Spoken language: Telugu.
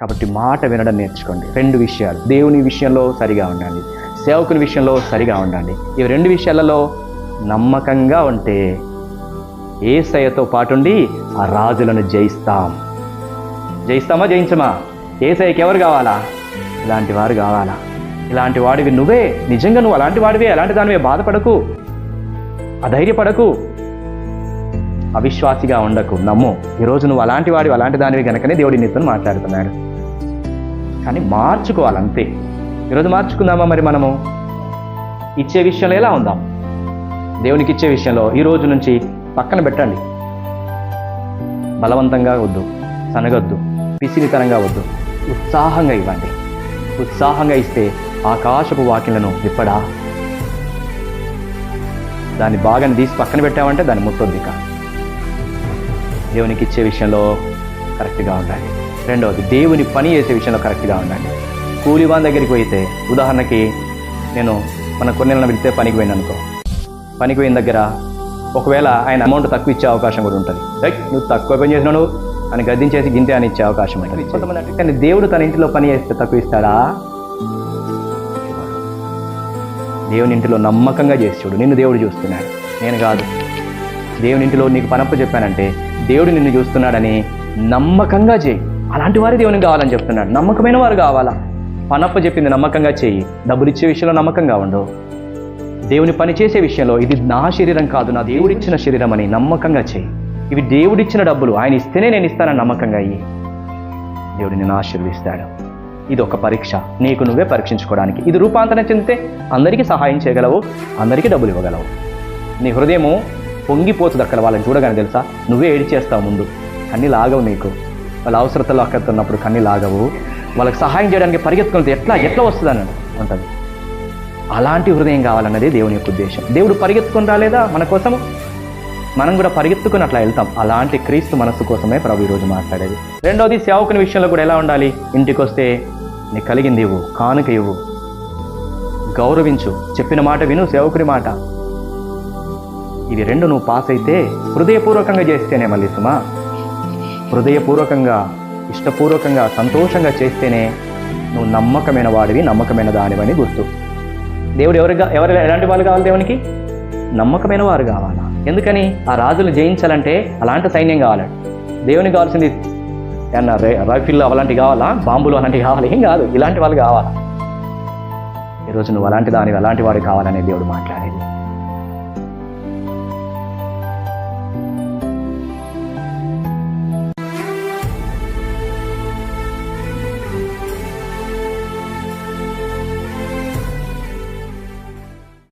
కాబట్టి మాట వినడం నేర్చుకోండి. రెండు విషయాలు. దేవుని విషయంలో సరిగా ఉండండి. సేవకుని విషయంలో సరిగా ఉండండి. ఈ రెండు విషయాలలో నమ్మకంగా ఉంటే ఏసయ్యతో పాటుండి ఆ రాజులను జయిస్తాం. జయిస్తామా జయించమా? ఏసయ్యకి ఎవరు కావాలా? ఇలాంటి వారు కావాలా? ఇలాంటి వాడివి నువ్వే. నిజంగా నువ్వు అలాంటి వాడివే అలాంటి దానివే బాధపడకు. అధైర్యపడకు. అవిశ్వాసిగా ఉండకు. నమ్ము. ఈరోజు నువ్వు అలాంటి వాడివి అలాంటి దానివి కనుకనే దేవుడి నీతో మాట్లాడుతున్నాడు. కానీ మార్చుకోవాలి అంతే ఈరోజు మార్చుకుందామా మరి మనము? ఇచ్చే విషయంలో ఎలా ఉందాం? దేవునికి ఇచ్చే విషయంలో ఈ రోజు నుంచి పక్కన పెట్టండి. బలవంతంగా వద్దు సనగొద్దు పిసిరితనంగా వద్దు. ఉత్సాహంగా ఇవ్వండి. ఉత్సాహంగా ఇస్తే ఆకాశపు వాకిలను విప్పడా? దాన్ని బాగా తీసి పక్కన పెట్టామంటే దాన్ని ముట్టొద్దు ఇక. దేవునికి ఇచ్చే విషయంలో కరెక్ట్గా ఉండాలి. రెండవది దేవుని పని చేసే విషయంలో కరెక్ట్గా ఉండండి. కూలివాన్ దగ్గరికి పోయితే ఉదాహరణకి నేను మన కొన్ని నెలలు వెళ్తే పనికి పోయిన అనుకో పనికి పోయిన దగ్గర ఒకవేళ ఆయన అమౌంట్ తక్కువ ఇచ్చే అవకాశం కూడా ఉంటుంది. రైట్ నువ్వు తక్కువ పని చేసినావు అని గద్దించేసి గింతే అని ఇచ్చే అవకాశం ఉంటుంది. కొంతమంది కానీ దేవుడు తన ఇంటిలో పని చేస్తే తక్కువ ఇస్తాడా? దేవుని ఇంటిలో నమ్మకంగా చేసి చూడు నిన్ను దేవుడు చూస్తున్నాడు. నేను కాదు. దేవుని ఇంటిలో నీకు పనప్ప చెప్పానంటే దేవుడు నిన్ను చూస్తున్నాడని నమ్మకంగా చేయి. అలాంటి వారి దేవునికి కావాలని చెప్తున్నాడు. నమ్మకమైన వారు కావాలా? పనప్ప చెప్పింది నమ్మకంగా చేయి. డబ్బులు ఇచ్చే విషయంలో నమ్మకంగా ఉండు. దేవుని పని చేసే విషయంలో ఇది నా శరీరం కాదు నా దేవుడిచ్చిన శరీరం అని నమ్మకంగా చేయి. ఇవి దేవుడిచ్చిన డబ్బులు. ఆయన ఇస్తేనే నేను ఇస్తానని నమ్మకంగా అయ్యి. దేవుడు నిన్ను ఆశీర్వదిస్తాడు. ఇది ఒక పరీక్ష. నీకు నువ్వే పరీక్షించుకోవడానికి. ఇది రూపాంతరం చెందితే అందరికీ సహాయం చేయగలవు అందరికీ డబ్బులు ఇవ్వగలవు. నీ హృదయము పొంగిపోతుంది అక్కడ వాళ్ళని చూడగానే తెలుసా? నువ్వే ఏడిచేస్తావు ముందు. అన్ని లాగవు నీకు. వాళ్ళ అవసరతలో అక్కడ ఉన్నప్పుడు కన్నీ లాగవు వాళ్ళకి సహాయం చేయడానికి పరిగెత్తుకుంటే ఎట్లా? ఎట్లా వస్తుందని ఉంటుంది అలాంటి హృదయం కావాలన్నది దేవుని యొక్క ఉద్దేశం. దేవుడు పరిగెత్తుకుని రాలేదా మన కోసం మనం కూడా పరిగెత్తుకుని అట్లా వెళ్తాం. అలాంటి క్రీస్తు మనస్సు కోసమే ప్రభు ఈరోజు మాట్లాడేది. రెండోది సేవకుని విషయంలో కూడా ఎలా ఉండాలి? ఇంటికి వస్తే నీకు కలిగింది ఇవ్వు కానుక ఇవ్వు. గౌరవించు. చెప్పిన మాట విను సేవకుని మాట. ఇవి రెండు నువ్వు పాస్ అయితే హృదయపూర్వకంగా చేస్తేనే మళ్ళీ సుమా. హృదయపూర్వకంగా ఇష్టపూర్వకంగా సంతోషంగా చేస్తేనే నువ్వు నమ్మకమైన వాడివి నమ్మకమైన దానివని గుర్తు. దేవుడు ఎవరిగా ఎవరు ఎలాంటి వాళ్ళు కావాలి దేవునికి? నమ్మకమైన వారు కావాలా? ఎందుకని? ఆ రాజులు జయించాలంటే అలాంటి సైన్యం కావాలి. దేవునికి కావాల్సింది ఏమన్నా రైఫిల్ అలాంటివి కావాలా? బాంబులు అలాంటివి కావాలి? ఏం కాదు ఇలాంటి వాళ్ళు కావాలా? ఈరోజు నువ్వు అలాంటి దాని అలాంటి వాడు కావాలనే దేవుడు మాట్లాడేది.